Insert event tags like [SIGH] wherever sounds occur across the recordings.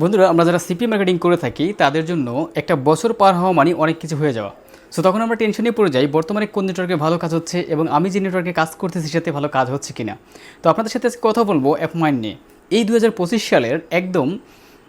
বন্ধুরা, আমরা যারা সিপি মার্কেটিং করে থাকি, তাদের জন্য একটা বছর পার হওয়া মানে অনেক কিছু হয়ে যাওয়া। সো তখন আমরা টেনশনে পড়ে যাই, বর্তমানে কোন নেটওয়ার্কে ভালো কাজ হচ্ছে এবং আমি যে নেটওয়ার্কে কাজ করতেছি, সেটাতে ভালো কাজ হচ্ছে কিনা। তো আপনাদের সাথে কথা বলব অ্যাপ মাইন্ড নিয়ে। এই দু হাজার পঁচিশ সালের একদম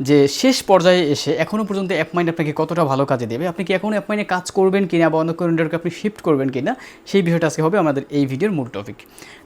যে শেষ পর্যায়ে এসে এখনও পর্যন্ত অ্যাপমাইন্ড আপনাকে কতটা ভালো কাজে দেবে? আপনি কি এখনও অ্যাপমাইন্ডে কাজ করবেন কিনা বা অন্য কোনো নেটওয়ার্কে আপনি শিফট করবেন কিনা? সেই বিষয়টা আজকে হবে আমাদের এই ভিডিওর মূল টপিক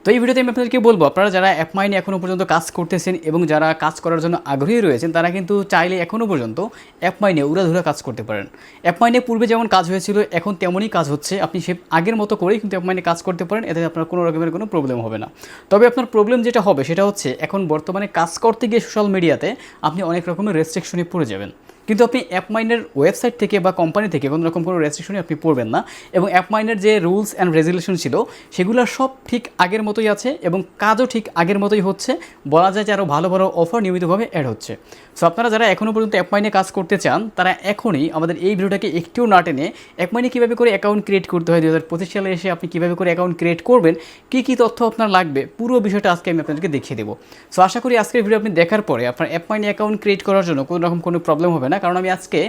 তো এই ভিডিওতে আমি আপনাদেরকে বলব, আপনারা যারা অ্যাপমাইনে এখনও পর্যন্ত কাজ করতেছেন এবং যারা কাজ করার জন্য আগ্রহী রয়েছেন, তারা কিন্তু চাইলে এখনও পর্যন্ত অ্যাপ মাইনে উড়াধুরা কাজ করতে পারেন। অ্যাপ মাইনে পূর্বে যেমন কাজ হয়েছিল, এখন তেমনই কাজ হচ্ছে। আপনি সে আগের মতো করেই কিন্তু অ্যাপ মাইনে কাজ করতে পারেন, এতে আপনার কোনো রকমের কোনো প্রবলেম হবে না। তবে আপনার প্রবলেম যেটা হবে, সেটা হচ্ছে এখন বর্তমানে কাজ করতে গিয়ে সোশ্যাল মিডিয়াতে আপনি অনেক রকমের রেস্ট্রিকশনে পড়ে যাবেন। কিন্তু আপনি অ্যাপমাইনের ওয়েবসাইট থেকে বা কোম্পানি থেকে কোনো রকম কোনো রেস্ট্রিকশনে আপনি পড়বেন না এবং অ্যাপমাইনের যে রুলস অ্যান্ড রেজুলেশন ছিল, সেগুলো সব ঠিক আগের মতোই আছে এবং কাজও ঠিক আগের মতোই হচ্ছে। বলা যায় যে আরও ভালো ভালো অফার নিয়মিতভাবে অ্যাড হচ্ছে। সো আপনারা যারা এখনও পর্যন্ত অ্যাপমাইনে কাজ করতে চান, তারা এখনই আমাদের এই ভিডিওটাকে একটুও না টেনে অ্যাপমাইনে কীভাবে করে অ্যাকাউন্ট ক্রিয়েট করতে হয় দু হাজার পঁচিশ সালে এসে আপনি কীভাবে করে অ্যাকাউন্ট ক্রিয়েট করবেন, কী কী তথ্য আপনার লাগবে, পুরো বিষয়টা আজকে আমি আপনাদেরকে দেখিয়ে দেবো। সো আশা করি আজকের ভিডিও আপনি দেখার পরে আপনার অ্যাপমাইনে অ্যাকাউন্ট ক্রিয়েট করার জন্য কোনো রকম কোনো প্রবলেম হবে না। কারণ আমি আজকে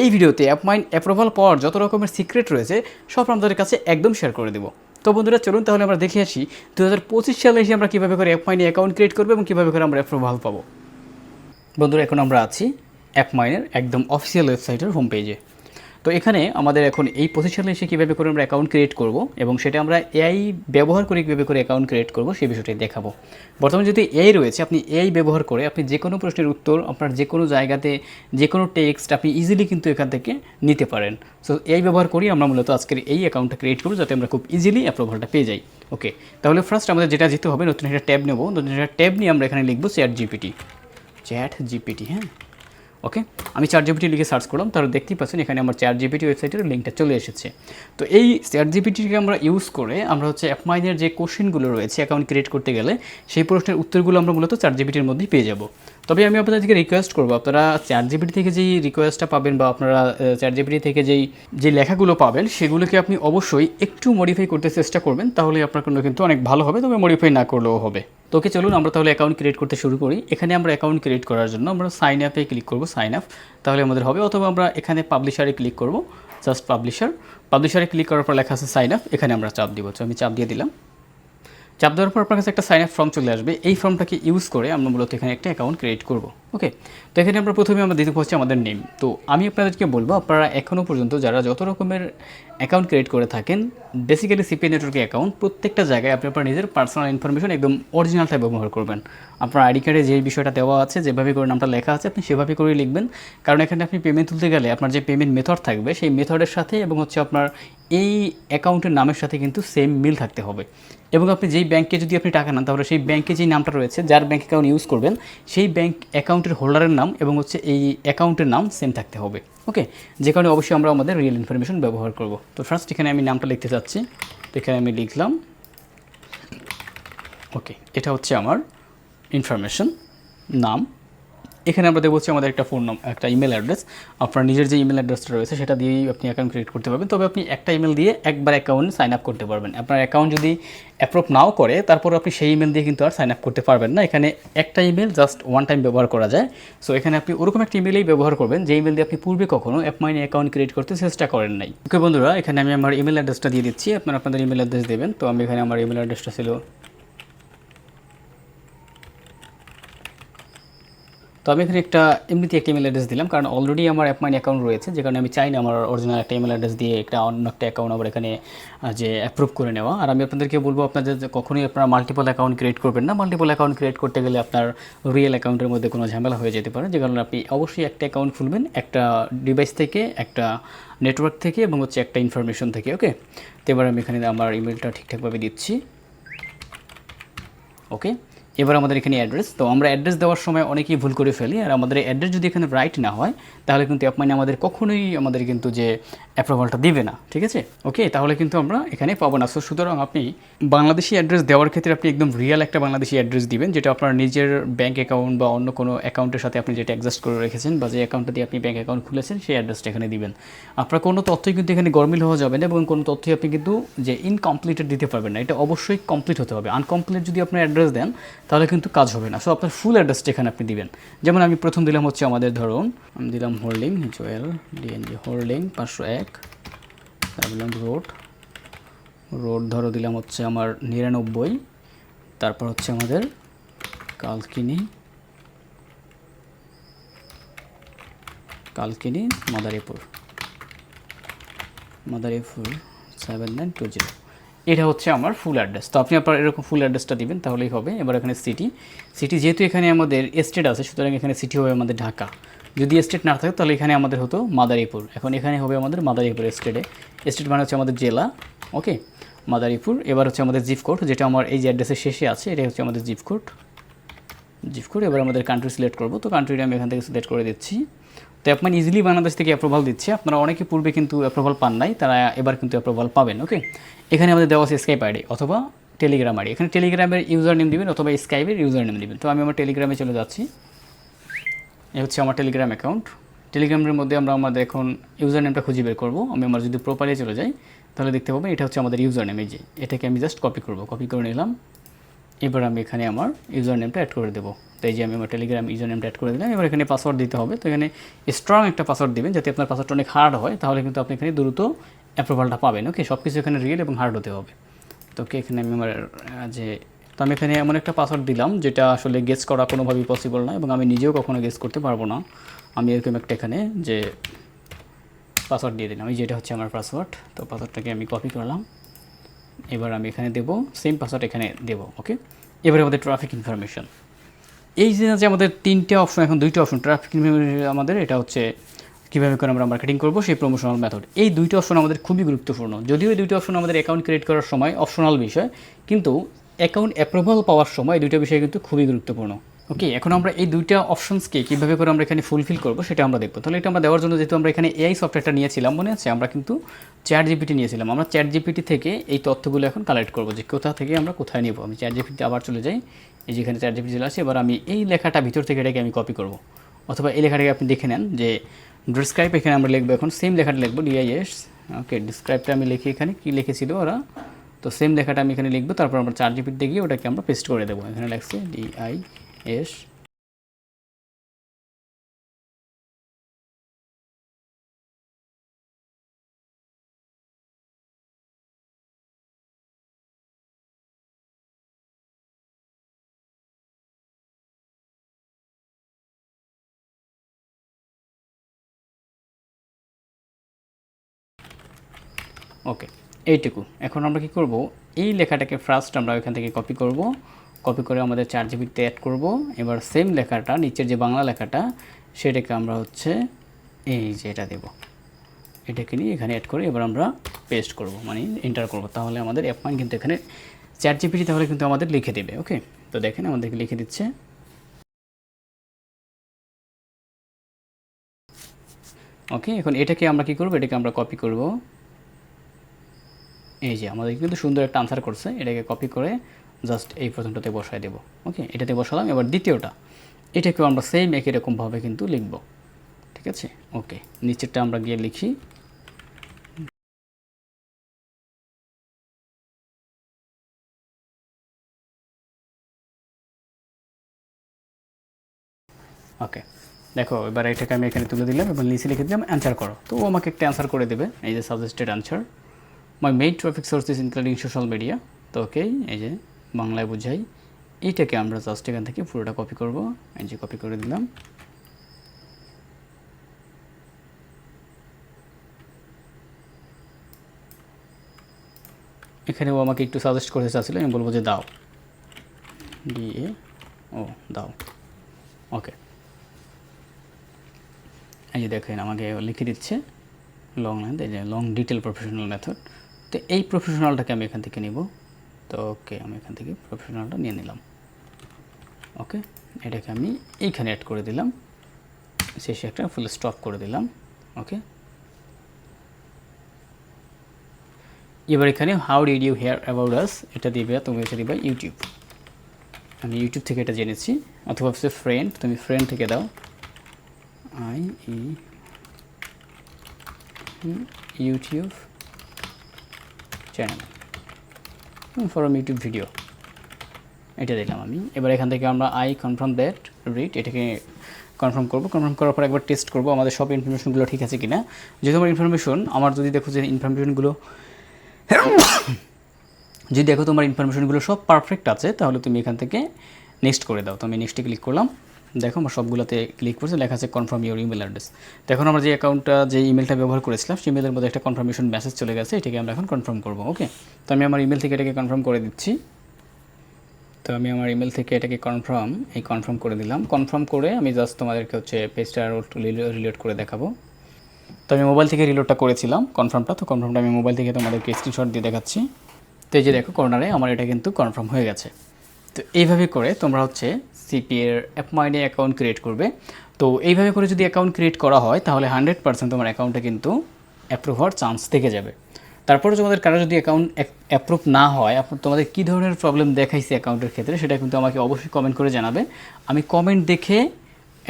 এই ভিডিওতে অ্যাপমাইন অ্যাপ্রুভাল পাওয়ার যত রকমের সিক্রেট রয়েছে, সব আপনাদের কাছে একদম শেয়ার করে দেবো। তো বন্ধুরা, চলুন তাহলে আমরা দেখে আসি দু হাজার পঁচিশ সালে এসে আমরা কীভাবে করে অ্যাপমাইনে অ্যাকাউন্ট ক্রিয়েট করব এবং কীভাবে করে আমরা অ্যাপ্রুভাল পাবো। বন্ধুরা, এখন আমরা আছি অ্যাপমাইনের একদম অফিসিয়াল ওয়েবসাইটের হোম পেজে। তো এখানে আমাদের এখন এই পজিশনে এসে কীভাবে করে আমরা অ্যাকাউন্ট ক্রিয়েট করব এবং সেটা আমরা এআই ব্যবহার করে কীভাবে করে অ্যাকাউন্ট ক্রিয়েট করব সেই বিষয়টাই দেখাবো। বর্তমানে যদি এআই রয়েছে, আপনি এআই ব্যবহার করে আপনি যে কোনো প্রশ্নের উত্তর, আপনার যে কোনো জায়গাতে যে কোনো টেক্সট আপনি ইজিলি কিন্তু এখান থেকে নিতে পারেন। সো এআই ব্যবহার করি আমরা মূলত আজকের এই অ্যাকাউন্টটা ক্রিয়েট করব যাতে আমরা খুব ইজিলি অ্যাপ্রুভালটা পেয়ে যাই। ওকে তাহলে ফার্স্ট আমাদের যেটা যেতে হবে, নতুন একটা ট্যাব নেব। নতুন একটা ট্যাব নিয়ে আমরা এখানে লিখব চ্যাট জিপিটি চ্যাট জিপিটি হ্যাঁ? ওকে আমি চার জিপিটি লিখে সার্চ করলাম, তাহলে দেখতেই পাচ্ছেন এখানে আমার চার জিপিটি ওয়েবসাইটের লিঙ্কটা চলে এসেছে। তো এই চার জিপিটিকে আমরা ইউজ করে আমরা হচ্ছে অ্যাপমাইনের যে কোশ্চেনগুলো রয়েছে অ্যাকাউন্ট ক্রিয়েট করতে গেলে, সেই প্রশ্নের উত্তরগুলো আমরা মূলত চার জিপিটির মধ্যেই পেয়ে যাব। তবে আমি আপনাদেরকে রিকোয়েস্ট করব, আপনারা চ্যাট জিপিটি থেকে যেই রিকোয়েস্টটা পাবেন বা আপনারা চ্যাট জিপিটি থেকে যেই যে লেখাগুলো পাবেন, সেগুলোকে আপনি অবশ্যই একটু মডিফাই করতে চেষ্টা করবেন, তাহলে আপনার জন্য কিন্তু অনেক ভালো হবে, তবে মডিফাই না করলেও হবে। তো ওকে চলুন আমরা তাহলে অ্যাকাউন্ট ক্রিয়েট করতে শুরু করি। এখানে আমরা অ্যাকাউন্ট ক্রিয়েট করার জন্য আমরা সাইন আপে ক্লিক করব সাইন আপ তাহলে আমাদের হবে। অথবা আমরা এখানে পাবলিশারে ক্লিক করব জাস্ট পাবলিশার পাবলিশারে ক্লিক করার পর লেখা আছে সাইন আপ এখানে আমরা চাপ দিব। তো আমি চাপ দিয়ে দিলাম। চাপ দেওয়ার পর আপনার কাছে একটা সাইন আপ ফর্ম চলে আসবে। এই ফর্মটাকে ইউজ করে আমরা মূলত এখানে একটা অ্যাকাউন্ট ক্রিয়েট করব। ওকে তো এখানে আমরা প্রথমে আমরা দিতে হচ্ছে আমাদের নেম তো আমি আপনাদেরকে বলব, আপনারা এখনও পর্যন্ত যারা যত রকমের অ্যাকাউন্ট ক্রিয়েট করে থাকেন। বেসিক্যালি সিপি নেটওয়ার্কের অ্যাকাউন্ট প্রত্যেকটা জায়গায় আপনি আপনার নিজের পার্সোনাল ইনফরমেশন একদম অরিজিনালটা ব্যবহার করবেন। আপনার আইডি কার্ডে যে বিষয়টা দেওয়া আছে, যেভাবে করে নামটা লেখা আছে, আপনি সেভাবে করেই লিখবেন। কারণ এখানে আপনি পেমেন্ট তুলতে গেলে আপনার যে পেমেন্ট মেথড থাকবে, সেই মেথডের সাথে এবং হচ্ছে আপনার এই অ্যাকাউন্টের নামের সাথে কিন্তু সেম মিল থাকতে হবে। এবং আপনি যেই ব্যাংকে যদি আপনি টাকা নেন, তাহলে সেই ব্যাংকে যেই নামটা রয়েছে, যার ব্যাংক অ্যাকাউন্ট ইউজ করবেন, সেই ব্যাংক অ্যাকাউন্টের হোল্ডারের নাম এবং হচ্ছে এই অ্যাকাউন্টের নাম সেম থাকতে হবে। ওকে যে কারণে অবশ্যই আমরা আমাদের রিয়েল ইনফরমেশন ব্যবহার করব। তো ফার্স্ট এখানে আমি নামটা লিখতে চাচ্ছি। তো এখানে আমি লিখলাম ওকে এটা হচ্ছে আমার ইনফরমেশন নাম এখানে আমরা দেবো হচ্ছে আমাদের একটা ফোন নাম একটা ইমেল অ্যাড্রেস আপনার নিজের যে ইমেল অ্যাড্রেসটা রয়েছে, সেটা দিয়েই আপনি অ্যাকাউন্ট ক্রিয়েট করতে পারবেন। তবে আপনি একটা ইমেল দিয়ে একবার অ্যাকাউন্ট সাইন আপ করতে পারবেন। আপনার অ্যাকাউন্ট যদি অ্যাপ্রুভ নাও করে, তারপর আপনি সেই ইমেল দিয়ে কিন্তু আর সাইন আপ করতে পারবেন না। এখানে একটা ইমেল জাস্ট ওয়ান টাইম ব্যবহার করা যায়। সো এখানে আপনি ওরকম একটা ইমেলেই ব্যবহার করবেন, যে ইমেল দিয়ে আপনি পূর্বে কখনো অ্যাপমাইনে অ্যাকাউন্ট ক্রিয়েট করতে চেষ্টা করেন নাই। ওকে বন্ধুরা, এখানে আমি আমার ইমেল অ্যাড্রেসটা দিয়ে দিচ্ছি। আপনারা আপনাদের ইমেল অ্যাড্রেস দেবেন। তো আমি এখানে আমার ইমেল অ্যাড্রেসটা ছিল আমি এখানে একটা, এমনিতে একটা ইমেল অ্যাড্রেস দিলাম, কারণ অলরেডি আমার অ্যাপমাইন অ্যাকাউন্ট রয়েছে, যে কারণে আমি চাই না আমার অরিজিনাল একটা ইমেল অ্যাড্রেস দিয়ে একটা অন্য একটা অ্যাকাউন্ট আবার এখানে যে অ্যাপ্রুভ করে নেওয়া। আর আমি আপনাদেরকে বলব আপনাদের কখনোই আপনারা মাল্টিপল অ্যাকাউন্ট ক্রিয়েট করবেন না। মাল্টিপল অ্যাকাউন্ট ক্রিয়েট করতে গেলে আপনার রিয়েল অ্যাকাউন্টের মধ্যে কোনো ঝামেলা হয়ে যেতে পারে, যে কারণে আপনি অবশ্যই একটা অ্যাকাউন্ট খুলবেন, একটা ডিভাইস থেকে, একটা নেটওয়ার্ক থেকে এবং হচ্ছে একটা ইনফরমেশন থেকে ওকে তো এবার আমি এখানে আমার ইমেলটা ঠিকঠাকভাবে দিচ্ছি ওকে এবার আমাদের এখানে অ্যাড্রেস তো আমরা অ্যাড্রেস দেওয়ার সময় অনেকেই ভুল করে ফেলি, আর আমাদের অ্যাড্রেস যদি এখানে রাইট না হয়, তাহলে কিন্তু অ্যাপ অ্যাপমাইনে আমাদের কখনোই আমাদের কিন্তু যে অ্যাপ্রুভালটা দিবে না, ঠিক আছে? ওকে তাহলে কিন্তু আমরা এখানে পাবো না। সো সুতরাং আপনি বাংলাদেশি অ্যাড্রেস দেওয়ার ক্ষেত্রে আপনি একদম রিয়েল একটা বাংলাদেশি অ্যাড্রেস দিবেন, যেটা আপনার নিজের ব্যাঙ্ক অ্যাকাউন্ট বা অন্য কোনো অ্যাকাউন্টের সাথে আপনি যেটা অ্যাডজাস্ট করে রেখেছেন বা যে অ্যাকাউন্টটা দিয়ে আপনি ব্যাঙ্ক অ্যাকাউন্ট খুলেছেন, সেই অ্যাড্রেসটা এখানে দিবেন। আপনার কোনো তথ্যই কিন্তু এখানে গরমিল হওয়া যাবে না এবং কোনো তথ্যই আপনি কিন্তু যে ইনকমপ্লিটেড দিতে পারবেন না। এটা অবশ্যই কমপ্লিট হতে হবে। আনকমপ্লিট যদি আপনার অ্যাড্রেস দেন, তাহলে কিন্তু কাজ হবে না। সো আপনার ফুল অ্যাড্রেসটা এখানে আপনি দিবেন। যেমন আমি প্রথম দিলাম হচ্ছে আমাদের ধরুন, আমি দিলাম হোল্ডিং জুয়েল ডিএনজি হোল্ডিং পাঁচশো এক তারপর দিলাম রোড রোড ধরো দিলাম হচ্ছে আমার নিরানব্বই, তারপর হচ্ছে আমাদের Kalkini. Kalkini, Madaripur. Madaripur seven nine two zero এটা হচ্ছে আমার ফুল অ্যাড্রেস তো আপনি আপনার এরকম ফুল অ্যাড্রেসটা দিবেন, তাহলেই হবে। এবার এখানে সিটি সিটি যেহেতু এখানে আমাদের এস্টেট আছে, সুতরাং এখানে সিটি হবে আমাদের ঢাকা। যদি এস্টেট না থাকে, তাহলে এখানে আমাদের হতো মাদারীপুর। এখন এখানে হবে আমাদের মাদারীপুর এস্টেটে স্টেট মানে হচ্ছে আমাদের জেলা ওকে মাদারীপুর। এবার হচ্ছে আমাদের জিপ কোড যেটা আমার এই যে অ্যাড্রেসের শেষে আছে, এটাই হচ্ছে আমাদের জিপ কোড জিপ এবার আমাদের কান্ট্রি সিলেক্ট করব। তো কান্ট্রিটা আমি এখান থেকে সিলেক্ট করে দিচ্ছি। তো অ্যাপমান ইজিলি বাংলাদেশ থেকে অ্যাপ্রুভাল দিচ্ছে। আপনারা অনেকে পূর্বে কিন্তু অ্যাপ্রুভাল পান নাই, তারা এবার কিন্তু অ্যাপ্রুভাল পাবেন ওকে এখানে আমাদের দেওয়া আছে স্কাইপ আইডি অথবা টেলিগ্রাম আইডি এখানে টেলিগ্রামের ইউজার নেম দিবেন অথবা স্কাইপের ইউজার নেম দিবেন। তো আমি আমার টেলিগ্রামে চলে যাচ্ছি। এ হচ্ছে আমার টেলিগ্রাম অ্যাকাউন্ট টেলিগ্রামের মধ্যে আমরা আমাদের এখন ইউজার নেমটা খুঁজে বের করব। আমি আমার যদি প্রোফাইলে চলে যাই, তাহলে দেখতে পাবেন এটা হচ্ছে আমাদের ইউজার নেম এই যে। এটাকে আমি জাস্ট কপি করব। কপি করে নিলাম। এবার আমি এখানে আমার ইউজার নেমটা অ্যাড করে দেবো। তো এই যে আমি আমার টেলিগ্রাম ইউজার নেমটা অ্যাড করে দিলাম। এবার এখানে পাসওয়ার্ড দিতে হবে। তো এখানে স্ট্রং একটা পাসওয়ার্ড দেবেন যাতে আপনার পাসওয়ার্ডটা অনেক হার্ড হয়। তাহলে কিন্তু আপনি এখানে দ্রুত অ্যাপ্রুভালটা পাবেন। ওকে সব কিছু এখানে রিয়েল এবং হার্ড হতে হবে। তো ওকে এখানে আমি আমার যে তো আমি এখানে এমন একটা পাসওয়ার্ড দিলাম, যেটা আসলে গেস করা কোনোভাবেই পসিবল না এবং আমি নিজেও কখনো গেস করতে পারব না। আমি এরকম একটা এখানে যে পাসওয়ার্ড দিয়ে দিলাম, এই যেটা হচ্ছে আমার পাসওয়ার্ড তো পাসওয়ার্ডটাকে আমি কপি করলাম। এবার আমি এখানে দেবো সেম পাসওয়ার্ড এখানে দেবো ওকে এবারে আমাদের ট্রাফিক ইনফরমেশন এই যে যে আমাদের তিনটে অপশন এখন দুইটা অপশন ট্রাফিক আমাদের, এটা হচ্ছে কীভাবে করে আমরা মার্কেটিং করব, সেই প্রমোশনাল মেথড এই দুইটা অপশন আমাদের খুবই গুরুত্বপূর্ণ। যদিও এই দুইটা অপশন আমাদের অ্যাকাউন্ট ক্রিয়েট করার সময় অপশনাল বিষয়, কিন্তু অ্যাকাউন্ট অ্যাপ্রুভাল পাওয়ার সময় এই দুইটা বিষয় কিন্তু খুবই গুরুত্বপূর্ণ। ওকে এখন আমরা এই দুইটা অপশনসকে কীভাবে করে আমরা এখানে ফুলফিল করব সেটা আমরা দেখব। তাহলে এটা আমরা দেওয়ার জন্য যেহেতু আমরা এখানে এআই সফটওয়্যারটা নিয়েছিলাম, মনে আছে? আমরা কিন্তু চ্যাট জিপিটি নিয়েছিলাম। আমরা চ্যাট জিপিটি থেকে এই তথ্যগুলো এখন কালেক্ট করব যে কোথা থেকে আমরা কোথায় নেব। আমি চ্যাট জিপিটি আবার চলে যাই। এই যেখানে চ্যাট জিপিটি চলে আসে, এবার আমি এই লেখাটা ভিতর থেকে এটাকে আমি কপি করব। অথবা এই লেখাটাকে আপনি দেখে নেন যে ডিসক্রাইব এখানে আমরা লিখব এখন সেম লেখাটা লিখব ডিআইএস ওকে ডিসক্রাইবটা আমি লিখি এখানে, কী লিখেছিল ওরা? তো সেম লেখাটা আমি এখানে লিখব, তারপর আমরা চার জিপিতে গিয়ে ওটাকে আমরা পেস্ট করে দেবো। এখানে লাগছে ডিআইএস ওকে এইটুকু। এখন আমরা কি করব? এই লেখাটাকে ফার্স্ট আমরা ওইখান থেকে কপি করব। কপি করে আমাদের চার জিবিতে অ্যাড করব। এবার সেম লেখাটা, নিচের যে বাংলা লেখাটা, সেটাকে আমরা হচ্ছে এই যে এটা দেব। এটাকে নিয়ে এখানে অ্যাড করে এবার আমরা পেস্ট করব মানে এন্টার করব। তাহলে আমাদের অ্যাপমান কিন্তু এখানে চার জিবিটি তাহলে কিন্তু আমাদের লিখে দেবে ওকে তো দেখেন আমাদেরকে লিখে দিচ্ছে। ওকে এখন এটাকে আমরা কি করব? এটাকে আমরা কপি করব। এই যে আমাদের কিন্তু সুন্দর একটা আনসার করছে, এটাকে কপি করে জাস্ট এই প্রথমটাতে বসায় দেবো ওকে এটাতে বসালাম, এবার দ্বিতীয়টা, এটাকেও আমরা সেম একই রকমভাবে কিন্তু লিখব, ঠিক আছে? ওকে নিচেরটা আমরা গিয়ে লিখি। ওকে দেখো, এবার এটাকে আমি এখানে তুলে দিলাম এবং নিচে লিখে দিলাম অ্যান্সার করো। তো ও আমাকে একটা অ্যান্সার করে দেবে, এই যে suggested answer main traffic source is including social media তো ওকে এই যে বাংলায় বোঝাই, এইটাকে আমরা জাস্ট এখান থেকে পুরোটা কপি করব। এই যে কপি করে দিলাম। এখানে ও আমাকে একটু সাজেস্ট করতে চাচ্ছিল, আমি বলব যে দাও। ডিএ ও দাও। ওকে এই যে দেখেন, আমাকে লিখে দিচ্ছে। লং লেন্থ এই যে লং ডিটেল প্রফেশনাল মেথড তো এই প্রফেশনালটাকে আমি এখান থেকে নিব। তো ওকে, আমি এখান থেকে প্রফেশনালটা নিয়ে নিলাম। ওকে, এটাকে আমি এইখানে অ্যাড করে দিলাম। শেষে একটা ফুল স্টপ করে দিলাম। ওকে। এবার এখানে how did you hear about us এটা দিবে, তুমি হচ্ছে দিবে ইউটিউব আমি ইউটিউব থেকে এটা জেনেছি। অথবা হচ্ছে ফ্রেন্ড তুমি ফ্রেন্ড থেকে দাও। I YouTube channel from YouTube video এটা দিলাম আমি। এবার এখান থেকে আমরা আই কনফার্ম দ্যাট রিড এটাকে কনফার্ম করব। কনফার্ম করার পর একবার টেস্ট করব আমাদের সব ইনফরমেশনগুলো ঠিক আছে কিনা। যেহেতু আমার ইনফরমেশন আমার যদি দেখো যে ইনফরমেশনগুলো [COUGHS] যদি দেখো তোমার ইনফরমেশনগুলো সব পারফেক্ট আছে, তাহলে তুমি এখান থেকে নেক্সট করে দাও। তো আমি নেক্সটে ক্লিক করলাম। দেখো আমার সবগুলোতে ক্লিক করছে, লেখা আছে কনফার্ম ইউর ইমেল অ্যাড্রেস তো এখন আমরা যে অ্যাকাউন্টটা যে ইমেলটা ব্যবহার করেছিলাম, সেই ইমেলের মধ্যে একটা কনফার্মেশন মেসেজ চলে গেছে, এটাকে আমরা এখন কনফার্ম করব ওকে তো আমি আমার ইমেল থেকে এটাকে কনফার্ম করে দিচ্ছি। তো আমি আমার ইমেল থেকে এটাকে কনফার্ম এই কনফার্ম করে দিলাম। কনফার্ম করে আমি জাস্ট তোমাদেরকে হচ্ছে পেজটা আরও রিলেট করে দেখাবো। তো আমি মোবাইল থেকে রিলোডটা করেছিলাম কনফার্মটা তো কনফার্মটা আমি মোবাইল থেকে তোমাদেরকে স্ক্রিনশট দিয়ে দেখাচ্ছি। তো এই যে দেখো কর্নারে আমার এটা কিন্তু কনফার্ম হয়ে গেছে। তো এইভাবে করে তোমরা হচ্ছে সিপিএর মাইনে অ্যাকাউন্ট ক্রিয়েট করবে। তো এইভাবে করে যদি অ্যাকাউন্ট ক্রিয়েট করা হয়, তাহলে হান্ড্রেড পার্সেন্ট তোমার অ্যাকাউন্টে কিন্তু অ্যাপ্রুভ হওয়ার চান্স থেকে যাবে। তারপরে তোমাদের কারও যদি অ্যাকাউন্ট অ্যাপ্রুভ না হয় তোমাদের কী ধরনের প্রবলেম দেখাইছে অ্যাকাউন্টের ক্ষেত্রে, সেটা কিন্তু আমাকে অবশ্যই কমেন্ট করে জানাবে। আমি কমেন্ট দেখে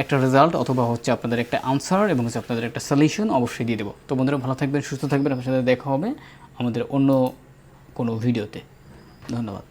একটা রেজাল্ট অথবা হচ্ছে আপনাদের একটা আনসার এবং হচ্ছে আপনাদের একটা সলিউশন অবশ্যই দিয়ে দেবো। তো বন্ধুরা, ভালো থাকবেন, সুস্থ থাকবেন। আপনার সাথে দেখা হবে আমাদের অন্য কোনো ভিডিওতে ধন্যবাদ।